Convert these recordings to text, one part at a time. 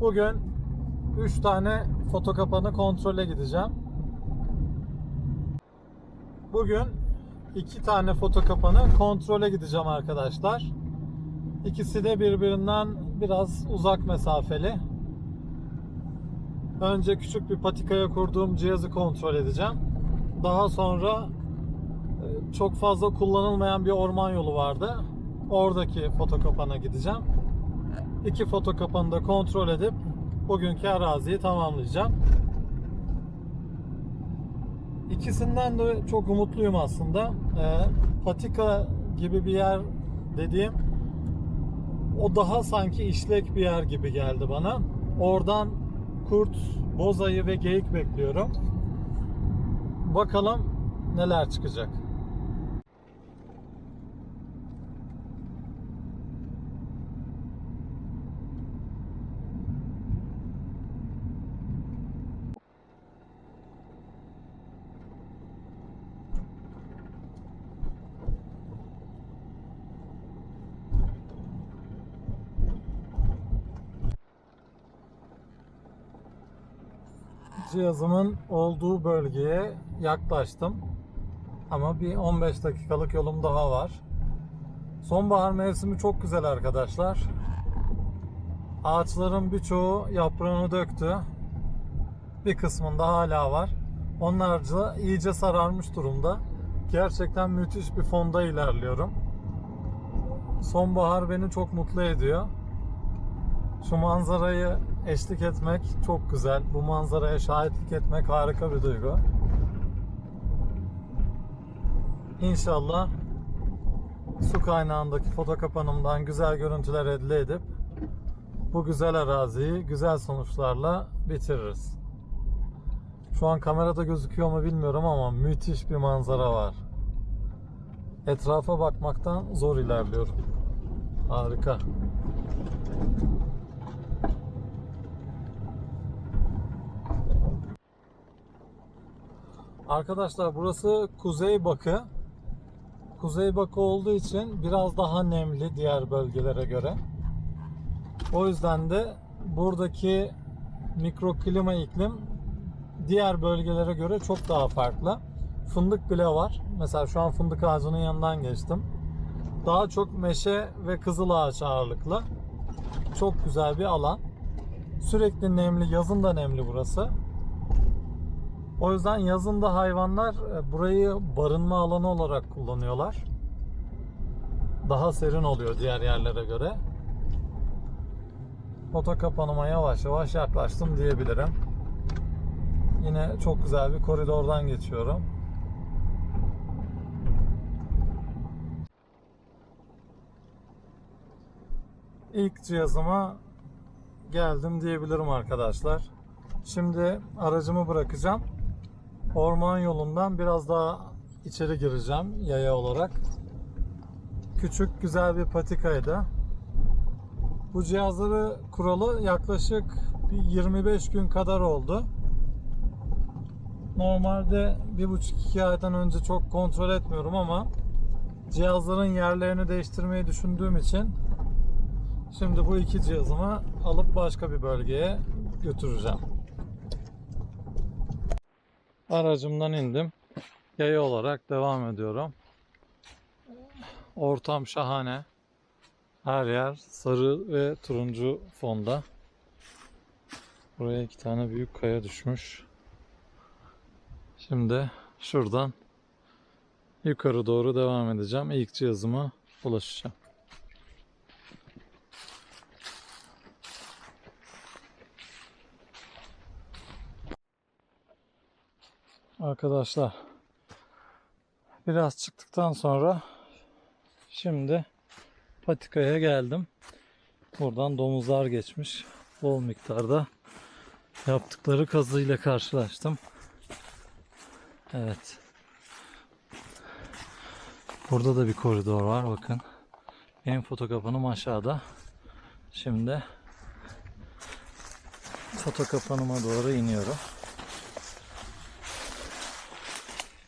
Bugün 3 tane foto kapanı kontrole gideceğim. Bugün 2 tane foto kapanı kontrole gideceğim arkadaşlar. İkisi de birbirinden biraz uzak mesafeli. Önce küçük bir patikaya kurduğum cihazı kontrol edeceğim. Daha sonra e, çok fazla kullanılmayan bir orman yolu vardı. Oradaki foto kapana gideceğim. İki foto kapanı da kontrol edip bugünkü araziyi tamamlayacağım. İkisinden de çok umutluyum aslında. Ee, patika gibi bir yer dediğim o daha sanki işlek bir yer gibi geldi bana. Oradan kurt, bozayı ve geyik bekliyorum. Bakalım neler çıkacak. Cihazımın olduğu bölgeye yaklaştım. Ama bir 15 dakikalık yolum daha var. Sonbahar mevsimi çok güzel arkadaşlar. Ağaçların birçoğu yaprağını döktü. Bir kısmında hala var. Onlarca iyice sararmış durumda. Gerçekten müthiş bir fonda ilerliyorum. Sonbahar beni çok mutlu ediyor. Şu manzarayı eşlik etmek çok güzel. Bu manzaraya şahitlik etmek harika bir duygu. İnşallah su kaynağındaki foto kapanımdan güzel görüntüler elde edip bu güzel araziyi güzel sonuçlarla bitiririz. Şu an kamerada gözüküyor mu bilmiyorum ama müthiş bir manzara var. Etrafa bakmaktan zor ilerliyorum. Harika. Arkadaşlar burası Kuzey Bakı. Kuzey Bakı olduğu için biraz daha nemli diğer bölgelere göre. O yüzden de buradaki mikroklima iklim diğer bölgelere göre çok daha farklı. Fındık bile var. Mesela şu an fındık ağacının yanından geçtim. Daha çok meşe ve kızıl ağaç ağırlıklı. Çok güzel bir alan. Sürekli nemli, yazın da nemli burası. O yüzden yazında hayvanlar e, burayı barınma alanı olarak kullanıyorlar. Daha serin oluyor diğer yerlere göre. Foto kapanıma yavaş yavaş yaklaştım diyebilirim. Yine çok güzel bir koridordan geçiyorum. İlk cihazıma geldim diyebilirim arkadaşlar. Şimdi aracımı bırakacağım. Orman yolundan biraz daha içeri gireceğim yaya olarak. Küçük güzel bir patikaydı. Bu cihazları kuralı yaklaşık bir 25 gün kadar oldu. Normalde bir buçuk iki aydan önce çok kontrol etmiyorum ama cihazların yerlerini değiştirmeyi düşündüğüm için şimdi bu iki cihazımı alıp başka bir bölgeye götüreceğim. Aracımdan indim. Yaya olarak devam ediyorum. Ortam şahane. Her yer sarı ve turuncu fonda. Buraya iki tane büyük kaya düşmüş. Şimdi şuradan yukarı doğru devam edeceğim. İlk cihazıma ulaşacağım. Arkadaşlar biraz çıktıktan sonra şimdi patikaya geldim. Buradan domuzlar geçmiş. Bol miktarda yaptıkları kazıyla karşılaştım. Evet. Burada da bir koridor var bakın. Benim foto kapanım aşağıda. Şimdi foto kapanıma doğru iniyorum.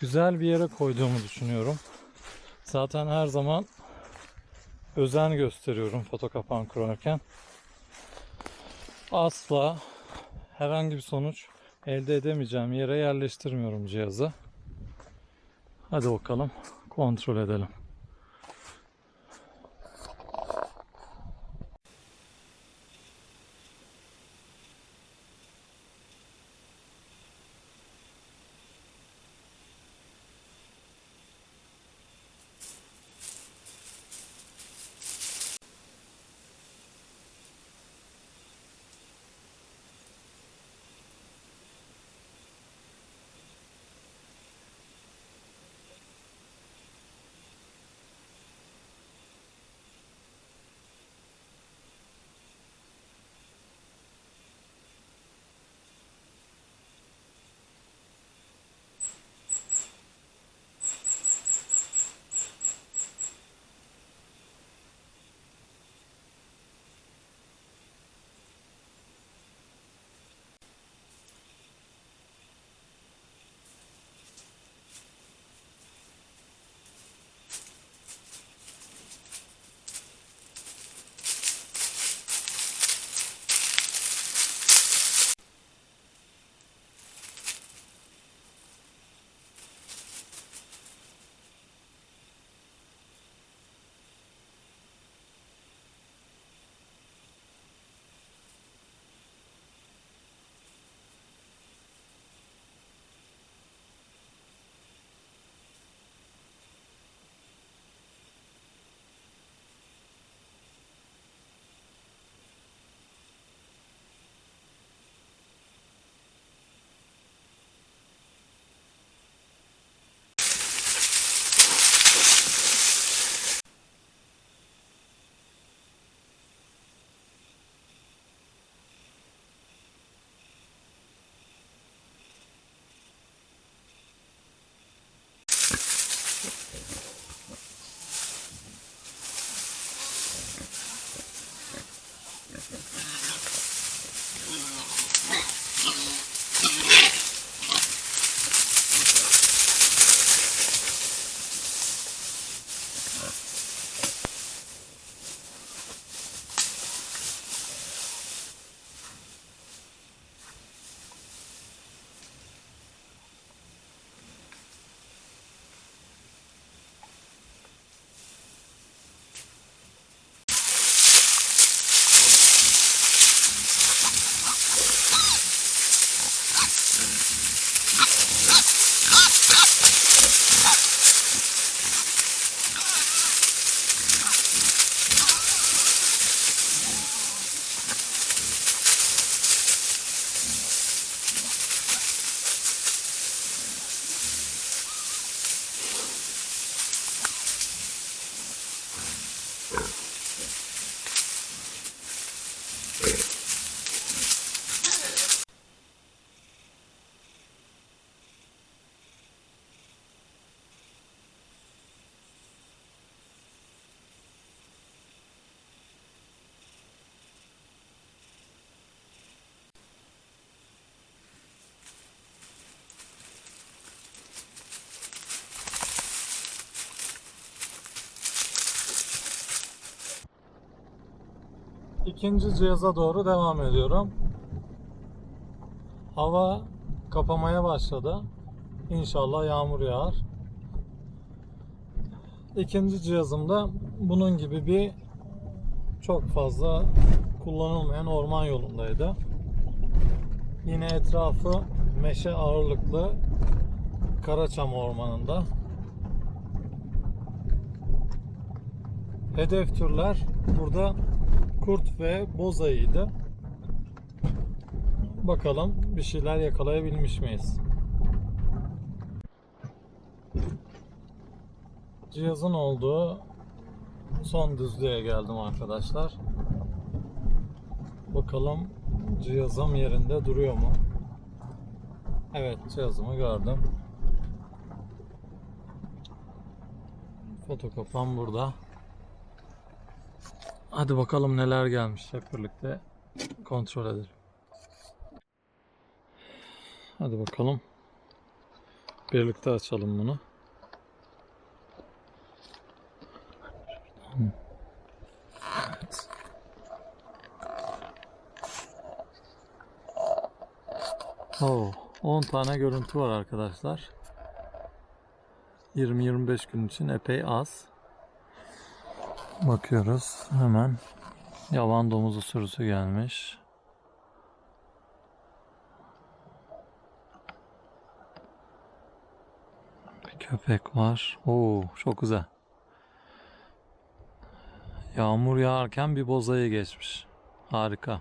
Güzel bir yere koyduğumu düşünüyorum. Zaten her zaman özen gösteriyorum foto kapan kurarken. asla herhangi bir sonuç elde edemeyeceğim yere yerleştirmiyorum cihazı. Hadi bakalım kontrol edelim. İkinci cihaza doğru devam ediyorum. Hava kapamaya başladı. İnşallah yağmur yağar. İkinci cihazımda bunun gibi bir çok fazla kullanılmayan orman yolundaydı. Yine etrafı meşe ağırlıklı Karaçam ormanında. Hedef türler burada kurt ve bozayıydı. Bakalım bir şeyler yakalayabilmiş miyiz? Cihazın olduğu son düzlüğe geldim arkadaşlar. Bakalım cihazım yerinde duruyor mu? Evet cihazımı gördüm. Foto kapağım burada. Hadi bakalım neler gelmiş hep birlikte kontrol edelim. Hadi bakalım. Birlikte açalım bunu. Evet. Oo, 10 tane görüntü var arkadaşlar. 20-25 gün için epey az. Bakıyoruz hemen. Yaban domuzu sürüsü gelmiş. Bir köpek var. Oo, çok güzel. Yağmur yağarken bir bozayı geçmiş. Harika.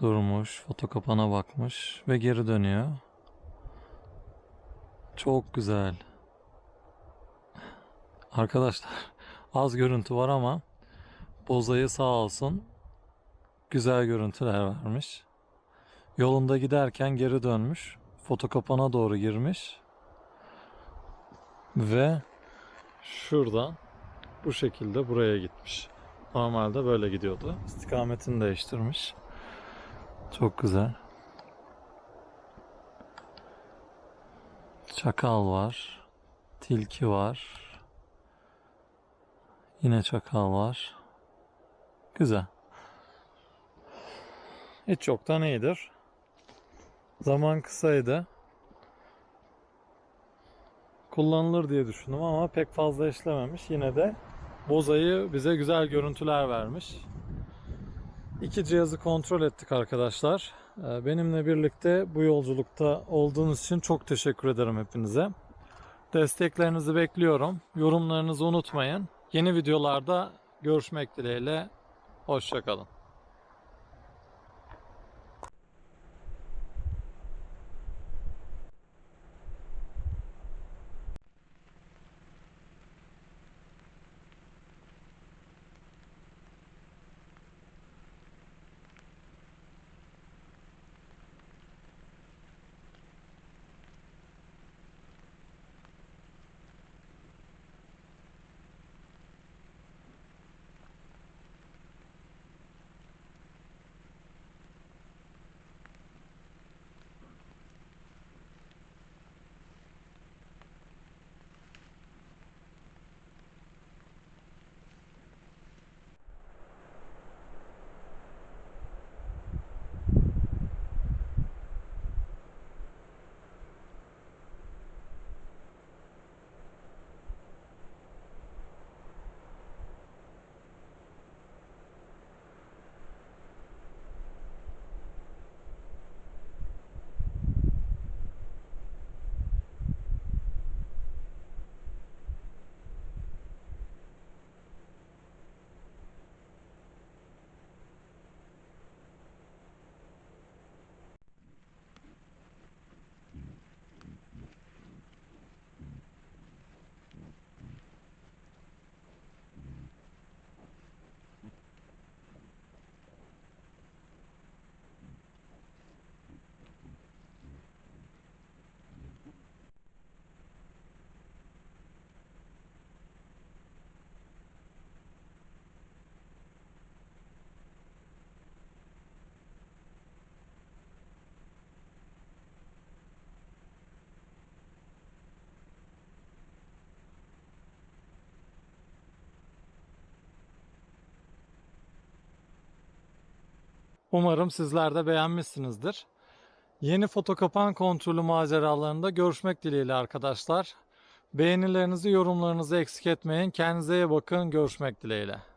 Durmuş, fotokapana bakmış ve geri dönüyor. Çok güzel. Arkadaşlar az görüntü var ama bozayı sağ olsun güzel görüntüler vermiş. Yolunda giderken geri dönmüş. Fotokapana doğru girmiş. Ve şuradan bu şekilde buraya gitmiş. Normalde böyle gidiyordu. İstikametini değiştirmiş. Çok güzel. Çakal var. Tilki var. Yine çakal var. Güzel. Hiç çoktan iyidir. Zaman kısaydı. Kullanılır diye düşündüm ama pek fazla işlememiş. Yine de Boza'yı bize güzel görüntüler vermiş. İki cihazı kontrol ettik arkadaşlar. Ee, Benimle birlikte bu yolculukta olduğunuz için çok teşekkür ederim hepinize. Desteklerinizi bekliyorum. Yorumlarınızı unutmayın. Yeni videolarda görüşmek dileğiyle. Hoşçakalın. Umarım sizler de beğenmişsinizdir. Yeni fotokapan kontrolü maceralarında görüşmek dileğiyle arkadaşlar. Beğenilerinizi, yorumlarınızı eksik etmeyin. Kendinize iyi bakın. Görüşmek dileğiyle.